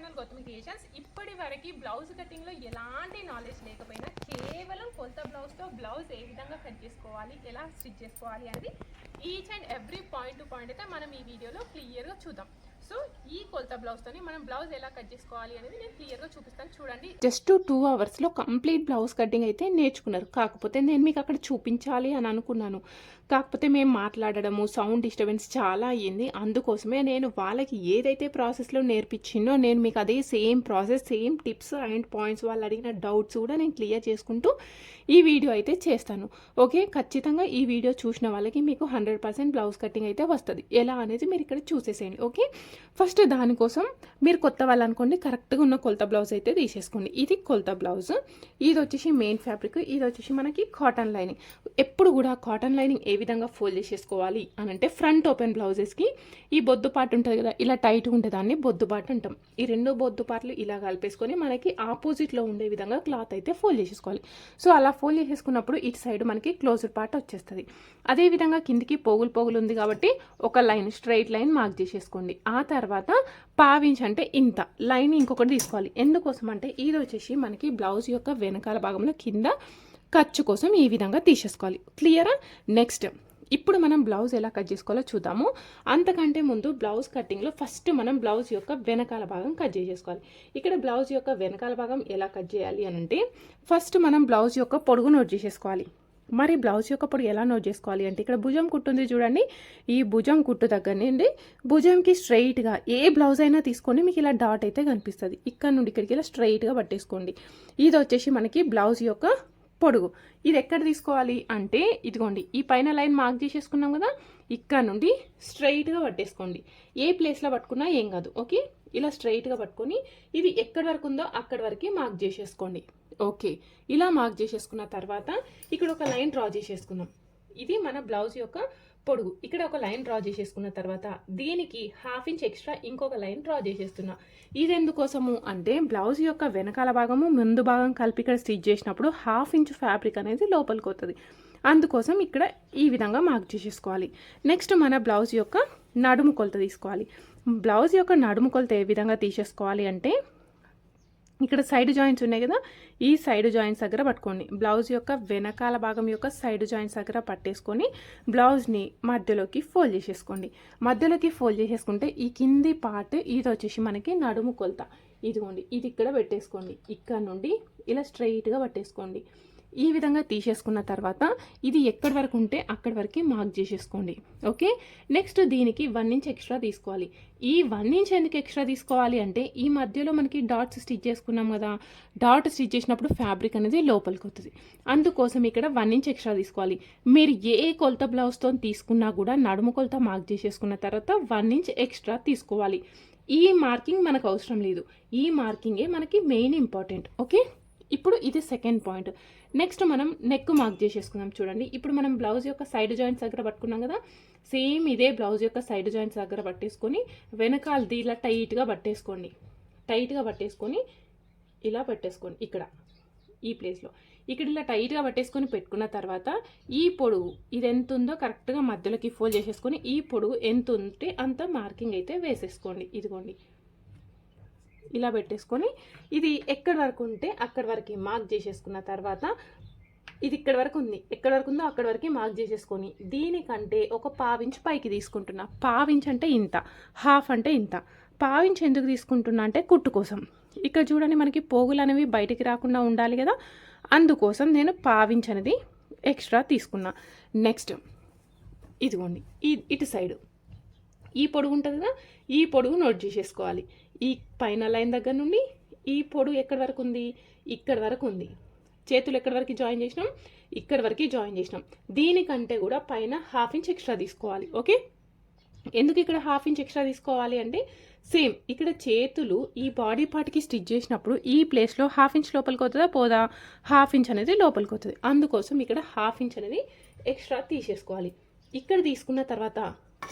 Channel Gautam creations. ఇప్పటి వరకు blouse కటింగ్లో ఎలాంటి నాలెడ్జ్ లేకపోయినా కేవలం కొలత బ్లౌజ్తో బ్లౌజ్ ఏ విధంగా కట్ చేసుకోవాలి ఎలా స్టిచ్ చేసుకోవాలి అనేది each and every point to point అయితే మనం ఈ వీడియోలో క్లియర్గా చూద్దాం. సో ఈ కొలత బ్లౌజ్తోని మనం బ్లౌజ్ ఎలా కట్ చేసుకోవాలి అనేది నేను క్లియర్గా చూపిస్తాను. చూడండి. జస్ట్ టూ అవర్స్లో కంప్లీట్ బ్లౌజ్ కటింగ్ అయితే నేర్చుకున్నారు. కాకపోతే నేను మీకు అక్కడ చూపించాలి అని అనుకున్నాను. కాకపోతే మేము మాట్లాడడము సౌండ్ డిస్టర్బెన్స్ చాలా అయ్యింది. అందుకోసమే నేను వాళ్ళకి ఏదైతే ప్రాసెస్లో నేర్పించిందో నేను మీకు అదే same process same tips and points వాళ్ళు అడిగిన డౌట్స్ కూడా నేను క్లియర్ చేసుకుంటూ ఈ వీడియో అయితే చేస్తాను. ఓకే? ఖచ్చితంగా ఈ వీడియో చూసిన వాళ్ళకి మీకు హండ్రెడ్ పర్సెంట్ బ్లౌజ్ కటింగ్ అయితే వస్తుంది. ఎలా అనేది మీరు ఇక్కడ చూసేసేయండి. ఓకే? ఫస్ట్ దానికోసం మీరు కొత్త వాళ్ళు అనుకోండి కరెక్ట్గా ఉన్న కొలత బ్లౌజ్ అయితే తీసేసుకోండి. ఇది కొలత బ్లౌజ్. ఇది వచ్చేసి మెయిన్ ఫ్యాబ్రిక్. ఇది వచ్చేసి మనకి కాటన్ లైనింగ్. ఎప్పుడు కూడా కాటన్ లైనింగ్ ఏ విధంగా ఫోల్డ్ చేసేసుకోవాలి అని అంటే ఫ్రంట్ ఓపెన్ బ్లౌజెస్కి ఈ బొద్దు ఉంటుంది కదా ఇలా టైట్గా ఉంటే దాన్ని బొద్దు పార్ట్ అంటాం. ఈ రెండు బొద్దుపాట్లు ఇలా కలిపేసుకొని మనకి ఆపోజిట్లో ఉండే విధంగా క్లాత్ అయితే ఫోల్డ్ చేసేసుకోవాలి. సో అలా ఫోల్డ్ చేసేసుకున్నప్పుడు ఇటు సైడ్ మనకి క్లోజ్డ్ పార్ట్ వచ్చేస్తుంది. అదేవిధంగా కిందికి పోగులు పోగులు ఉంది కాబట్టి ఒక లైన్ స్ట్రైట్ లైన్ మార్క్ చేసేసుకోండి. ఆ తర్వాత పావించ్ అంటే ఇంత లైన్ ఇంకొకటి తీసుకోవాలి. ఎందుకోసం అంటే ఇది వచ్చేసి మనకి బ్లౌజ్ యొక్క వెనకాల భాగంలో కింద ఖర్చు కోసం ఈ విధంగా తీసేసుకోవాలి. క్లియరా? నెక్స్ట్ ఇప్పుడు మనం బ్లౌజ్ ఎలా కట్ చేసుకోవాలో చూద్దాము. అంతకంటే ముందు బ్లౌజ్ కటింగ్లో ఫస్ట్ మనం బ్లౌజ్ యొక్క వెనకాల భాగం కట్ చేసేసుకోవాలి. ఇక్కడ బ్లౌజ్ యొక్క వెనకాల భాగం ఎలా కట్ చేయాలి అని అంటే ఫస్ట్ మనం బ్లౌజ్ యొక్క పొడుగు నోట్ చేసేసుకోవాలి. మరి బ్లౌజ్ యొక్క పొడుగు ఎలా నోట్ చేసుకోవాలి అంటే ఇక్కడ భుజం కుట్టుంది చూడండి. ఈ భుజం కుట్టు దగ్గర నుండి భుజంకి స్ట్రైట్గా ఏ బ్లౌజ్ అయినా తీసుకొని మీకు ఇలా డాట్ అయితే కనిపిస్తుంది. ఇక్కడ నుండి ఇక్కడికి ఇలా స్ట్రైట్గా పట్టేసుకోండి. ఇది వచ్చేసి మనకి బ్లౌజ్ యొక్క పొడుగు. ఇది ఎక్కడ తీసుకోవాలి అంటే ఇదిగోండి ఈ పైన లైన్ మార్క్ చేసేసుకున్నాం కదా ఇక్కడ నుండి స్ట్రైట్గా పట్టేసుకోండి. ఏ ప్లేస్లో పట్టుకున్నా ఏం కాదు ఓకే? ఇలా స్ట్రైట్గా పట్టుకొని ఇది ఎక్కడి వరకు ఉందో అక్కడి వరకు మార్క్ చేసేసుకోండి. ఓకే ఇలా మార్క్ చేసేసుకున్న తర్వాత ఇక్కడ ఒక లైన్ డ్రా చేసేసుకుందాం. ఇది మన బ్లౌజ్ యొక్క పొడుగు. ఇక్కడ ఒక లైన్ డ్రా చేసేసుకున్న తర్వాత దీనికి హాఫ్ ఇంచ్ ఎక్స్ట్రా ఇంకొక లైన్ డ్రా చేసేస్తున్నా. ఇది ఎందుకోసము అంటే బ్లౌజ్ యొక్క వెనకాల భాగము ముందు భాగం కలిపి ఇక్కడ స్టిచ్ చేసినప్పుడు హాఫ్ ఇంచ్ ఫ్యాబ్రిక్ అనేది లోపలికి వస్తుంది అందుకోసం ఇక్కడ ఈ విధంగా మార్క్ చేసేసుకోవాలి. నెక్స్ట్ మన బ్లౌజ్ యొక్క నడుము కొలత తీసుకోవాలి. బ్లౌజ్ యొక్క నడుము కొలత ఏ విధంగా తీసేసుకోవాలి అంటే ఇక్కడ సైడ్ జాయింట్స్ ఉన్నాయి కదా ఈ సైడ్ జాయింట్స్ దగ్గర పట్టుకోండి. బ్లౌజ్ యొక్క వెనకాల భాగం యొక్క సైడ్ జాయింట్స్ దగ్గర పట్టేసుకొని బ్లౌజ్ని మధ్యలోకి ఫోల్డ్ చేసేసుకోండి. మధ్యలోకి ఫోల్డ్ చేసేసుకుంటే ఈ కింది పార్ట్ ఇది వచ్చేసి మనకి నడుము కొలత. ఇదిగోండి ఇది ఇక్కడ పెట్టేసుకోండి. ఇక్కడ నుండి ఇలా స్ట్రైట్గా పట్టేసుకోండి. ఈ విధంగా తీసేసుకున్న తర్వాత ఇది ఎక్కడి వరకు ఉంటే అక్కడి వరకు మార్క్ చేసేసుకోండి. ఓకే? నెక్స్ట్ దీనికి వన్ ఇంచ్ ఎక్స్ట్రా తీసుకోవాలి. ఈ వన్ ఇంచ్ ఎందుకు ఎక్స్ట్రా తీసుకోవాలి అంటే ఈ మధ్యలో మనకి డాట్స్ స్టిచ్ చేసుకున్నాం కదా డాట్ స్టిచ్ చేసినప్పుడు ఫ్యాబ్రిక్ అనేది లోపలికి వస్తుంది అందుకోసం ఇక్కడ వన్ ఇంచ్ ఎక్స్ట్రా తీసుకోవాలి. మీరు ఏ కొలత బ్లౌజ్తో తీసుకున్నా కూడా నడుము కొలత మార్క్ చేసేసుకున్న తర్వాత వన్ ఇంచ్ ఎక్స్ట్రా తీసుకోవాలి. ఈ మార్కింగ్ మనకు అవసరం లేదు. ఈ మార్కింగే మనకి మెయిన్ ఇంపార్టెంట్ ఓకే? ఇప్పుడు ఇది సెకండ్ పాయింట్ నెక్స్ట్ మనం నెక్ మార్క్ చేసేసుకుందాం చూడండి. ఇప్పుడు మనం బ్లౌజ్ యొక్క సైడ్ జాయింట్స్ దగ్గర పట్టుకున్నాం కదా. సేమ్ ఇదే బ్లౌజ్ యొక్క సైడ్ జాయింట్స్ దగ్గర పట్టేసుకొని వెనకాలది ఇలా టైట్గా పట్టేసుకోండి. టైట్గా పట్టేసుకొని ఇలా పెట్టేసుకోండి. ఇక్కడ ఈ ప్లేస్లో ఇక్కడ ఇలా టైట్గా పట్టేసుకొని పెట్టుకున్న తర్వాత ఈ పొడుగు ఇది ఎంత ఉందో కరెక్ట్గా మధ్యలోకి ఫోల్డ్ చేసేసుకొని ఈ పొడుగు ఎంత ఉంటే అంత మార్కింగ్ అయితే వేసేసుకోండి. ఇదిగోండి. ఇలా పెట్టేసుకొని ఇది ఎక్కడి వరకు ఉంటే అక్కడి వరకు మార్క్ చేసేసుకున్న తర్వాత ఇది ఇక్కడ వరకు ఉంది. ఎక్కడ వరకు ఉందో అక్కడ వరకు మార్క్ చేసేసుకొని దీనికంటే ఒక పావించ్ పైకి తీసుకుంటున్నా. పావించ్ అంటే ఇంత హాఫ్ అంటే ఇంత. పావించ్ ఎందుకు తీసుకుంటున్నా అంటే కుట్టు కోసం. ఇక్కడ చూడండి మనకి పోగులు అనేవి బయటికి రాకుండా ఉండాలి కదా. అందుకోసం నేను పావించ్ అనేది ఎక్స్ట్రా తీసుకున్నా. నెక్స్ట్ ఇదిగోండి ఈ ఇటు సైడు. ఈ పొడుగు ఉంటుంది కదా ఈ పొడుగు నోట్ చేసేసుకోవాలి. ఈ పైన లైన్ దగ్గర నుండి ఈ పొడు ఎక్కడి వరకు ఉంది? ఇక్కడి వరకు ఉంది. చేతులు ఎక్కడి వరకు జాయిన్ చేసినాం? ఇక్కడి వరకు జాయిన్ చేసినాం. దీనికంటే కూడా పైన హాఫ్ ఇంచ్ ఎక్స్ట్రా తీసుకోవాలి. ఓకే ఎందుకు ఇక్కడ హాఫ్ ఇంచ్ ఎక్స్ట్రా తీసుకోవాలి అంటే సేమ్ ఇక్కడ చేతులు ఈ బాడీ పార్ట్కి స్టిచ్ చేసినప్పుడు ఈ ప్లేస్లో హాఫ్ ఇంచ్ లోపలికి అవుతుందా పోదా? హాఫ్ ఇంచ్ అనేది లోపలికి అవుతుంది అందుకోసం ఇక్కడ హాఫ్ ఇంచ్ అనేది ఎక్స్ట్రా తీసేసుకోవాలి. ఇక్కడ తీసుకున్న తర్వాత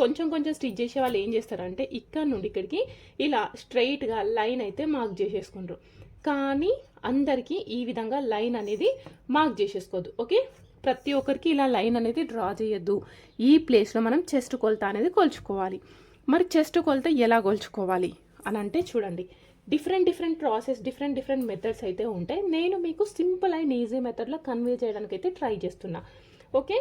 కొంచెం కొంచెం స్టిచ్ చేసే వాళ్ళు ఏం చేస్తారంటే ఇక్కడ నుండి ఇక్కడికి ఇలా స్ట్రైట్గా లైన్ అయితే మార్క్ చేసేసుకుంటారు. కానీ అందరికీ ఈ విధంగా లైన్ అనేది మార్క్ చేసేసుకోవద్దు ఓకే ప్రతి ఒక్కరికి ఇలా లైన్ అనేది డ్రా చేయొద్దు. ఈ ప్లేస్లో మనం చెస్ట్ కొలత అనేది కొలుచుకోవాలి. మరి చెస్ట్ కొలత ఎలా కొలుచుకోవాలి అని అంటే చూడండి. Different different process different different methods అయితే ఉంటాయి. నేను మీకు సింపుల్ అండ్ ఈజీ మెథడ్లో కన్వే చేయడానికి అయితే ట్రై చేస్తున్నా ఓకే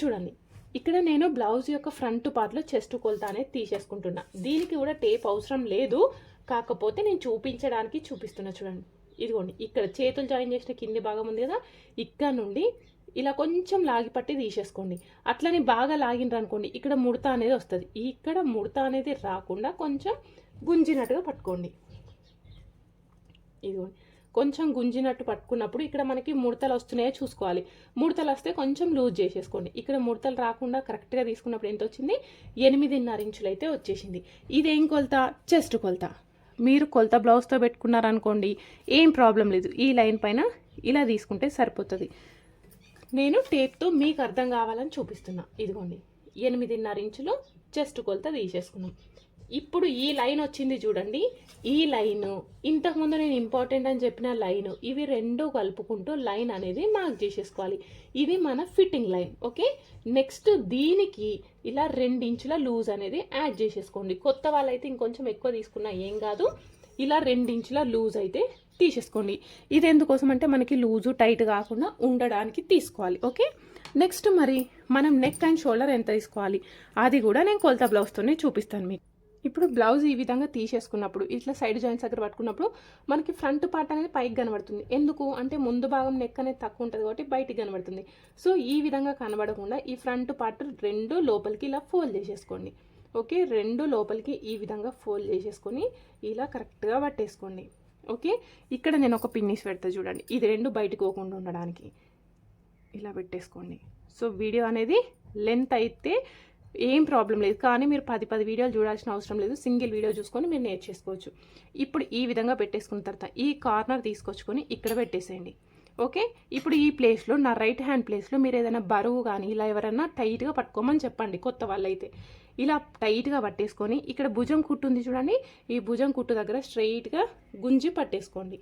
చూడండి. ఇక్కడ నేను బ్లౌజ్ యొక్క ఫ్రంట్ పార్ట్లో చెస్ట్ కొలత అనేది తీసేసుకుంటున్నా. దీనికి కూడా టేప్ అవసరం లేదు. కాకపోతే నేను చూపించడానికి చూపిస్తున్నా చూడండి. ఇదిగోండి ఇక్కడ చేతులు జాయిన్ చేసిన కింది భాగం ఉంది కదా? ఇక్కడ నుండి ఇలా కొంచెం లాగి పట్టి తీసేసుకోండి. అట్లనే బాగా లాగినరు అనుకోండి ఇక్కడ ముడత అనేది వస్తుంది. ఇక్కడ ముడత అనేది రాకుండా కొంచెం గుంజినట్టుగా పట్టుకోండి. ఇదిగోండి. కొంచెం గుంజినట్టు పట్టుకున్నప్పుడు ఇక్కడ మనకి ముడతలు వస్తున్నాయో చూసుకోవాలి. ముడతలు వస్తే కొంచెం లూజ్ చేసేసుకోండి. ఇక్కడ ముడతలు రాకుండా కరెక్ట్గా తీసుకున్నప్పుడు ఎంత వచ్చింది? ఎనిమిదిన్నర ఇంచులు అయితే వచ్చేసింది. ఇదేం కొలత? చెస్ట్ కొలత. మీరు కొలత బ్లౌజ్తో పెట్టుకున్నారనుకోండి ఏం ప్రాబ్లం లేదు. ఈ లైన్ పైన ఇలా తీసుకుంటే సరిపోతుంది. నేను టేప్తో మీకు అర్థం కావాలని చూపిస్తున్నా. ఇదిగోండి. ఎనిమిదిన్నర ఇంచులు చెస్ట్ కొలత తీసేసుకున్నాం. ఇప్పుడు ఈ లైన్ వచ్చింది చూడండి. ఈ లైన్ ఇంతకుముందు నేను ఇంపార్టెంట్ అని చెప్పిన లైన్ ఇవి రెండు కలుపుకుంటూ లైన్ అనేది మార్క్ చేసేసుకోవాలి. ఇది మన ఫిట్టింగ్ లైన్ ఓకే? నెక్స్ట్ దీనికి ఇలా రెండించుల లూజ్ అనేది యాడ్ చేసేసుకోండి. కొత్త వాళ్ళైతే ఇంకొంచెం ఎక్కువ తీసుకున్నా ఏం కాదు. ఇలా రెండించుల లూజ్ అయితే తీసేసుకోండి. ఇది ఎందుకోసం అంటే మనకి లూజు టైట్ కాకుండా ఉండడానికి తీసుకోవాలి ఓకే? నెక్స్ట్ మరి మనం నెక్ అండ్ షోల్డర్ ఎంత తీసుకోవాలి? అది కూడా నేను కొలత బ్లౌజ్తోనే చూపిస్తాను మీకు. ఇప్పుడు బ్లౌజ్ ఈ విధంగా తీసేసుకున్నప్పుడు ఇట్లా సైడ్ జాయింట్స్ దగ్గర పట్టుకున్నప్పుడు మనకి ఫ్రంట్ పార్ట్ అనేది పైకి కనబడుతుంది. ఎందుకు? అంటే ముందు భాగం నెక్ అనేది తక్కువ ఉంటుంది కాబట్టి బయటికి కనబడుతుంది. సో ఈ విధంగా కనబడకుండా ఈ ఫ్రంట్ పార్ట్ రెండు లోపలికి ఇలా ఫోల్డ్ చేసేసుకోండి. ఓకే? రెండు లోపలికి ఈ విధంగా ఫోల్డ్ చేసేసుకొని ఇలా కరెక్ట్గా పట్టేసుకోండి. ఓకే? ఇక్కడ నేను ఒక పిన్నిస్ పెడతా చూడండి. ఇది రెండు బయటకు పోకుండా ఉండడానికి. ఇలా పెట్టేసుకోండి. సో వీడియో అనేది లెంత్ అయితే ఏం ప్రాబ్లం లేదు. కానీ మీరు పది పది వీడియోలు చూడాల్సిన అవసరం లేదు. సింగిల్ వీడియో చూసుకొని మీరు నేర్చేసుకోవచ్చు ఇప్పుడు ఈ విధంగా పెట్టేసుకున్న తర్వాత ఈ కార్నర్ తీసుకొచ్చుకొని ఇక్కడ పెట్టేసేయండి. ఓకే? ఇప్పుడు ఈ ప్లేస్లో నా రైట్ హ్యాండ్ ప్లేస్లో మీరు ఏదైనా బరువు కానీ ఇలా ఎవరైనా టైట్గా పట్టుకోమని చెప్పండి కొత్త వాళ్ళైతే. ఇలా టైట్గా పట్టేసుకొని ఇక్కడ భుజం కుట్టు ఉంది చూడండి. ఈ భుజం కుట్టు దగ్గర స్ట్రైట్గా గుంజి పట్టేసుకోండి.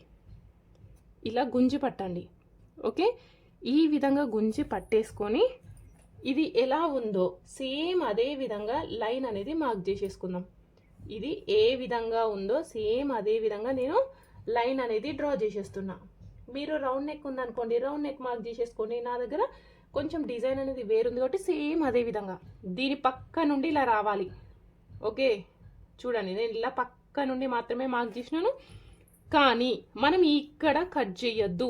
ఇలా గుంజి పట్టండి. ఓకే? ఈ విధంగా గుంజి పట్టేసుకొని ఇది ఎలా ఉందో సేమ్ అదే విధంగా లైన్ అనేది మార్క్ చేసేసుకుందాం. ఇది ఏ విధంగా ఉందో సేమ్ అదే విధంగా నేను లైన్ అనేది డ్రా చేసేస్తున్నా. మీరు రౌండ్ నెక్ ఉందనుకోండి రౌండ్ నెక్ మార్క్ చేసేసుకోండి. నా దగ్గర కొంచెం డిజైన్ అనేది వేరుంది కాబట్టి సేమ్ అదే విధంగా. దీని పక్క నుండి ఇలా రావాలి. ఓకే? చూడండి నేను ఇలా పక్క నుండి మాత్రమే మార్క్ చేసినాను. కానీ మనం ఇక్కడ కట్ చేయొద్దు.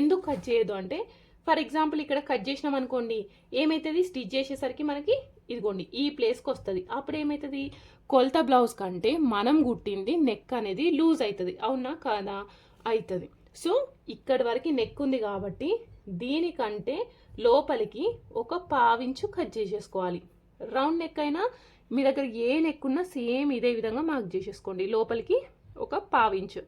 ఎందుకు కట్ చేయొద్దు అంటే ఫర్ ఎగ్జాంపుల్ ఇక్కడ కట్ చేసినాం అనుకోండి ఏమవుతుంది స్టిచ్ చేసేసరికి మనకి ఇదిగోండి ఈ ప్లేస్కి వస్తుంది. అప్పుడు ఏమవుతుంది కొలత బ్లౌజ్ కంటే మనం కుట్టింది నెక్ అనేది లూజ్ అవుతుంది అవునా? కాదా? అవుతుంది సో ఇక్కడి వరకు నెక్ ఉంది కాబట్టి దీనికంటే లోపలికి ఒక పావించు కట్ చేసేసుకోవాలి. రౌండ్ నెక్ అయినా మీ దగ్గర ఏ నెక్ ఉన్నా సేమ్ ఇదే విధంగా మార్క్ చేసేసుకోండి. లోపలికి ఒక పావించు.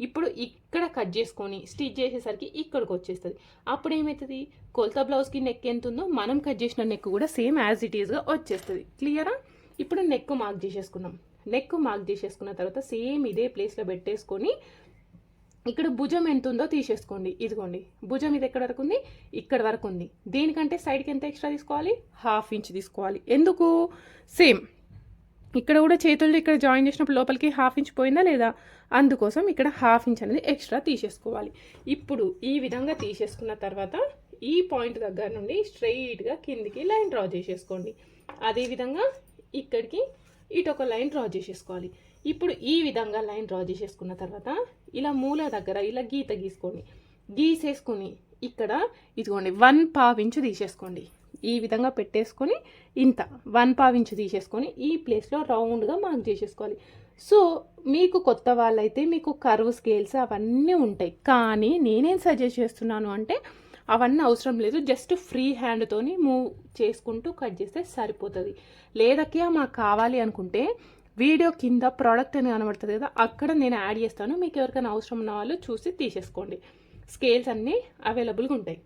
ఇప్పుడు ఇక్కడ కట్ చేసుకొని స్టిచ్ చేసేసరికి ఇక్కడికి వచ్చేస్తుంది. అప్పుడు ఏమవుతుంది కొలత బ్లౌజ్కి నెక్ ఎంత ఉందో మనం కట్ చేసిన నెక్ కూడా సేమ్ యాజ్ ఇట్ ఈస్గా వచ్చేస్తుంది. క్లియరా ఇప్పుడు నెక్ మార్క్ చేసేసుకున్నాం నెక్ మార్క్ చేసేసుకున్న తర్వాత సేమ్ ఇదే ప్లేస్లో పెట్టేసుకొని ఇక్కడ భుజం ఎంత ఉందో తీసేసుకోండి. ఇదిగోండి. భుజం ఇది ఎక్కడ వరకు ఉంది? ఇక్కడ వరకు ఉంది. దేనికంటే సైడ్కి ఎంత ఎక్స్ట్రా తీసుకోవాలి? హాఫ్ ఇంచ్ తీసుకోవాలి. ఎందుకు? సేమ్ ఇక్కడ కూడా చేతుల్లో ఇక్కడ జాయిన్ చేసినప్పుడు లోపలికి హాఫ్ ఇంచ్ పోయిందా లేదా? అందుకోసం ఇక్కడ హాఫ్ ఇంచ్ అనేది ఎక్స్ట్రా తీసేసుకోవాలి. ఇప్పుడు ఈ విధంగా తీసేసుకున్న తర్వాత ఈ పాయింట్ దగ్గర నుండి స్ట్రైట్గా కిందికి లైన్ డ్రా చేసేసుకోండి. అదేవిధంగా ఇక్కడికి ఇటు ఒక లైన్ డ్రా చేసేసుకోవాలి. ఇప్పుడు ఈ విధంగా లైన్ డ్రా చేసేసుకున్న తర్వాత ఇలా మూల దగ్గర ఇలా గీత గీసుకోండి. గీసేసుకొని ఇక్కడ ఇదిగోండి వన్ పావించు తీసేసుకోండి. ఈ విధంగా పెట్టేసుకొని ఇంత వన్ పావించు తీసేసుకొని ఈ ప్లేస్లో రౌండ్గా మార్క్ చేసేసుకోవాలి. సో మీకు కొత్త వాళ్ళైతే మీకు కర్వ్ స్కేల్స్ అవన్నీ ఉంటాయి. కానీ నేనేం సజెస్ట్ చేస్తున్నాను అంటే అవన్నీ అవసరం లేదు. జస్ట్ ఫ్రీ హ్యాండ్తోని మూవ్ చేసుకుంటూ కట్ చేస్తే సరిపోతుంది. లేదక్యా మాకు కావాలి అనుకుంటే వీడియో కింద ప్రోడక్ట్ అని కనబడుతుంది కదా అక్కడ నేను యాడ్ చేస్తాను. మీకు ఎవరికైనా అవసరం ఉన్న వాళ్ళు చూసి తీసేసుకోండి. స్కేల్స్ అన్నీ అవైలబుల్గా ఉంటాయి.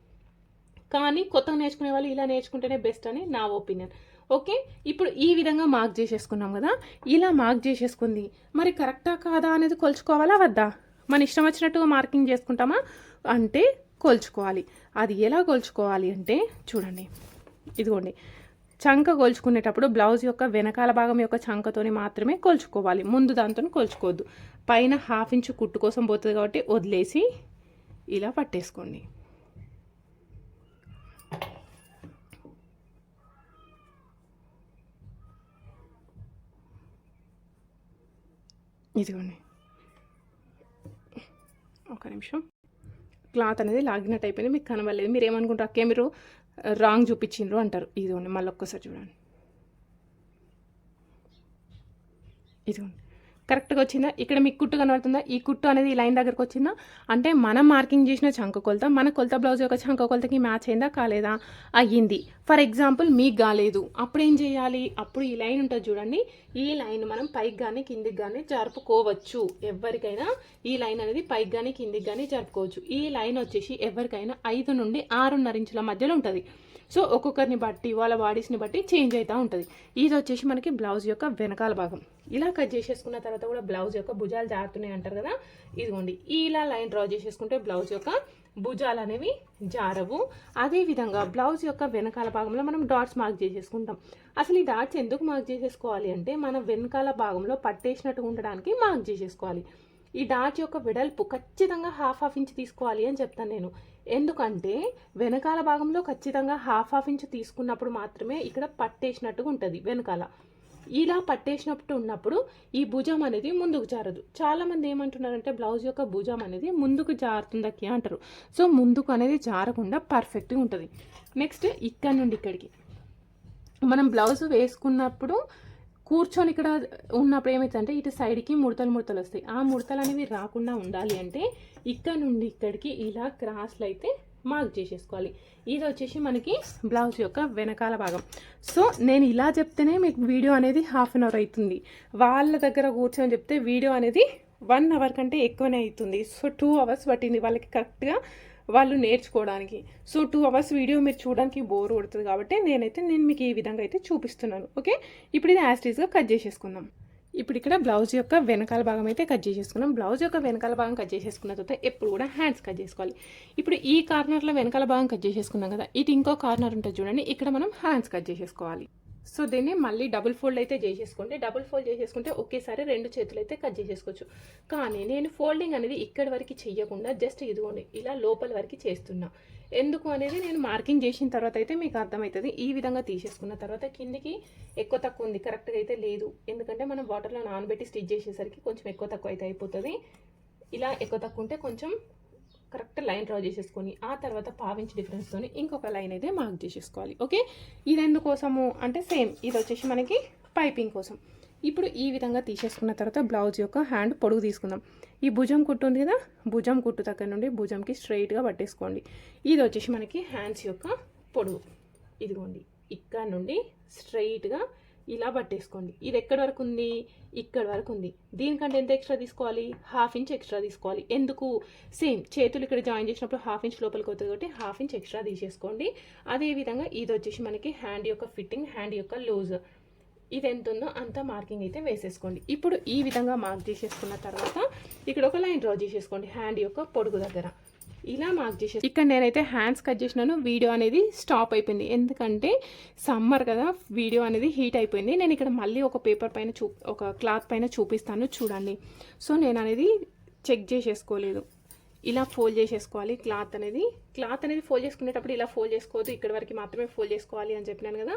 కానీ కొత్తగా నేర్చుకునే వాళ్ళు ఇలా నేర్చుకుంటేనే బెస్ట్ అని నా ఒపీనియన్. ఓకే? ఇప్పుడు ఈ విధంగా మార్క్ చేసేసుకున్నాం కదా? ఇలా మార్క్ చేసేసుకుంది. మరి కరెక్టా కాదా అనేది కొలుచుకోవాలా వద్దా? మన ఇష్టం వచ్చినట్టుగా మార్కింగ్ చేసుకుంటామా? అంటే కొలుచుకోవాలి. అది ఎలా కొలుచుకోవాలి అంటే చూడండి. ఇదిగోండి. చంక కొలుచుకునేటప్పుడు బ్లౌజ్ యొక్క వెనకాల భాగం యొక్క చంకతోని మాత్రమే కొలుచుకోవాలి. ముందు దాంతో కొలుచుకోవద్దు. పైన హాఫ్ ఇంచు కుట్టు కోసం పోతుంది కాబట్టి వదిలేసి ఇలా పట్టేసుకోండి. ఇదిగోండి. ఒక నిమిషం. క్లాత్ అనేది లాగినట్టు అయిపోయింది మీకు కనబడలేదు. మీరు ఏమనుకుంటారు అక్కే మీరు రాంగ్ చూపించిండ్రు అంటారు. ఇదిగోండి మళ్ళీ ఒక్కసారి చూడండి. ఇదిగోండి. కరెక్ట్గా వచ్చిందా? ఇక్కడ మీకు కుట్టు కనబడుతుందా? ఈ కుట్టు అనేది ఈ లైన్ దగ్గరకు వచ్చిందా? అంటే మనం మార్కింగ్ చేసిన చంక కొలత మన కొలత బ్లౌజ్ యొక్క చంక కొలతకి మ్యాచ్ అయిందా కాలేదా? అయ్యింది. ఫర్ ఎగ్జాంపుల్ మీకు కాలేదు అప్పుడు ఏం చేయాలి? అప్పుడు ఈ లైన్ ఉంటుంది చూడండి. ఈ లైన్ మనం పైకి కానీ కిందికి కానీ జరుపుకోవచ్చు. ఎవరికైనా ఈ లైన్ అనేది పైకి కానీ కిందికి కానీ జరుపుకోవచ్చు. ఈ లైన్ వచ్చేసి ఎవరికైనా ఐదు నుండి ఆరున్నర ఇంచుల మధ్యలో ఉంటుంది. సో ఒక్కొక్కరిని బట్టి వాళ్ళ బాడీస్ని బట్టి చేంజ్ అవుతూ ఉంటుంది. ఇది వచ్చేసి మనకి బ్లౌజ్ యొక్క వెనకాల భాగం. ఇలా కట్ చేసేసుకున్న తర్వాత కూడా బ్లౌజ్ యొక్క భుజాలు జారుతున్నాయి అంటారు కదా? ఇదిగోండి. ఇలా లైన్ డ్రా చేసేసుకుంటే బ్లౌజ్ యొక్క భుజాలు అనేవి జారవు. అదేవిధంగా బ్లౌజ్ యొక్క వెనకాల భాగంలో మనం డాట్స్ మార్క్ చేసేసుకుంటాం. అసలు ఈ డాట్స్ ఎందుకు మార్క్ చేసేసుకోవాలి అంటే మన వెనకాల భాగంలో పట్టేసినట్టు ఉండడానికి మార్క్ చేసేసుకోవాలి. ఈ డాట్ యొక్క వెడల్పు ఖచ్చితంగా హాఫ్ హాఫ్ ఇంచ్ తీసుకోవాలి అని చెప్తాను నేను. ఎందుకంటే వెనకాల భాగంలో ఖచ్చితంగా హాఫ్ హాఫ్ ఇంచ్ తీసుకున్నప్పుడు మాత్రమే ఇక్కడ పట్టేసినట్టుగా ఉంటుంది వెనకాల. ఇలా పట్టేసినట్టు ఉన్నప్పుడు ఈ భుజం అనేది ముందుకు జారదు. చాలామంది ఏమంటున్నారంటే బ్లౌజ్ యొక్క భుజం అనేది ముందుకు జారుతుందకి అంటారు. సో ముందుకు అనేది జారకుండా పర్ఫెక్ట్గా ఉంటుంది. నెక్స్ట్ ఇక్కడ నుండి ఇక్కడికి. మనం బ్లౌజ్ వేసుకున్నప్పుడు కూర్చొని ఇక్కడ ఉన్నప్పుడు ఏమవుతుందంటే ఇటు సైడ్కి ముడతలు ముడతలు వస్తాయి. ఆ ముడతలు అనేవి రాకుండా ఉండాలి అంటే ఇక్కడ నుండి ఇక్కడికి ఇలా క్రాస్లు అయితే మార్క్ చేసేసుకోవాలి. ఇది వచ్చేసి మనకి బ్లౌజ్ యొక్క వెనకాల భాగం. సో నేను ఇలా చెప్తేనే మీకు వీడియో అనేది హాఫ్ అన్ అవర్ అవుతుంది. వాళ్ళ దగ్గర కూర్చొని చెప్తే వీడియో అనేది వన్ అవర్ కంటే ఎక్కువనే అవుతుంది. సో టూ అవర్స్ పట్టింది. వాళ్ళకి కరెక్ట్గా వాళ్ళు నేర్చుకోవడానికి. సో టూ అవర్స్ వీడియో మీరు చూడడానికి బోర్ కొడుతుంది కాబట్టి నేనైతే నేను మీకు ఈ విధంగా అయితే చూపిస్తున్నాను. ఓకే ఇప్పుడు ఇది యాస్టీస్గా కట్ చేసేసుకుందాం. ఇప్పుడు ఇక్కడ బ్లౌజ్ యొక్క వెనకాల భాగం అయితే కట్ చేసేసుకున్నాం. బ్లౌజ్ యొక్క వెనకాల భాగం కట్ చేసేసుకున్న తర్వాత ఎప్పుడు కూడా హ్యాండ్స్ కట్ చేసుకోవాలి. ఇప్పుడు ఈ కార్నర్లో వెనకాల భాగం కట్ చేసేసుకున్నాం కదా? ఇటు ఇంకో కార్నర్ ఉంటుంది చూడండి. ఇక్కడ మనం హ్యాండ్స్ కట్ చేసేసుకోవాలి. సో దీన్ని మళ్ళీ డబుల్ ఫోల్డ్ అయితే చేసేసుకోండి. డబుల్ ఫోల్డ్ చేసేసుకుంటే ఒకేసారి రెండు చేతులు అయితే కట్ చేసేసుకోవచ్చు. కానీ నేను ఫోల్డింగ్ అనేది ఇక్కడి వరకు చేయకుండా జస్ట్ ఇదిగోండి ఇలా లోపల వరకు చేస్తున్నా. ఎందుకు అనేది నేను మార్కింగ్ చేసిన తర్వాత అయితే మీకు అర్థమవుతుంది. ఈ విధంగా తీసేసుకున్న తర్వాత కిందికి ఎక్కువ తక్కువ ఉంది. కరెక్ట్గా అయితే లేదు. ఎందుకంటే మనం వాటర్లో నానబెట్టి స్టిచ్ చేసేసరికి కొంచెం ఎక్కువ తక్కువ అయితే అయిపోతుంది. ఇలా ఎక్కువ తక్కువ ఉంటే కొంచెం కరెక్ట్ లైన్ డ్రా చేసేసుకొని ఆ తర్వాత పావించి డిఫరెన్స్తో ఇంకొక లైన్ అయితే మార్క్ చేసేసుకోవాలి ఓకే ఇది ఎందుకోసము అంటే సేమ్ ఇది వచ్చేసి మనకి పైపింగ్ కోసం. ఇప్పుడు ఈ విధంగా తీసేసుకున్న తర్వాత బ్లౌజ్ యొక్క హ్యాండ్ పొడుగు తీసుకుందాం. ఈ భుజం కుట్టు ఉంది కదా భుజం కుట్టు దగ్గర నుండి భుజంకి స్ట్రైట్గా పట్టేసుకోండి. ఇది వచ్చేసి మనకి హ్యాండ్స్ యొక్క పొడుగు. ఇదిగోండి ఇక్కడ నుండి స్ట్రైట్గా ఇలా పట్టేసుకోండి. ఇది ఎక్కడి వరకు ఉంది? ఇక్కడ వరకు ఉంది. దీనికంటే ఎంత ఎక్స్ట్రా తీసుకోవాలి? హాఫ్ ఇంచ్ ఎక్స్ట్రా తీసుకోవాలి. ఎందుకు? సేమ్ చేతులు ఇక్కడ జాయిన్ చేసినప్పుడు హాఫ్ ఇంచ్ లోపలికి అవుతుంది కాబట్టి హాఫ్ ఇంచ్ ఎక్స్ట్రా తీసేసుకోండి. అదేవిధంగా ఇది వచ్చేసి మనకి హ్యాండ్ యొక్క ఫిట్టింగ్ హ్యాండ్ యొక్క లూజ్ ఇది ఎంత ఉందో అంత మార్కింగ్ అయితే వేసేసుకోండి. ఇప్పుడు ఈ విధంగా మార్క్ చేసేసుకున్న తర్వాత ఇక్కడ ఒక లైన్ డ్రా చేసేసుకోండి. హ్యాండ్ యొక్క పొడుగు దగ్గర. ఇలా మార్క్ చేసే ఇక్కడ నేనైతే హ్యాండ్స్ కట్ చేసినాను. వీడియో అనేది స్టాప్ అయిపోయింది. ఎందుకంటే సమ్మర్ కదా వీడియో అనేది హీట్ అయిపోయింది. నేను ఇక్కడ మళ్ళీ ఒక పేపర్ పైన చూ ఒక క్లాత్ పైన చూపిస్తాను. చూడండి. సో నేను అనేది చెక్ చేసేసుకోలేదు. ఇలా ఫోల్డ్ చేసేసుకోవాలి. క్లాత్ అనేది క్లాత్ అనేది ఫోల్డ్ చేసుకునేటప్పుడు ఇలా ఫోల్డ్ చేసుకోవద్దు. ఇక్కడ వరకు మాత్రమే ఫోల్డ్ చేసుకోవాలి అని చెప్పినాను కదా.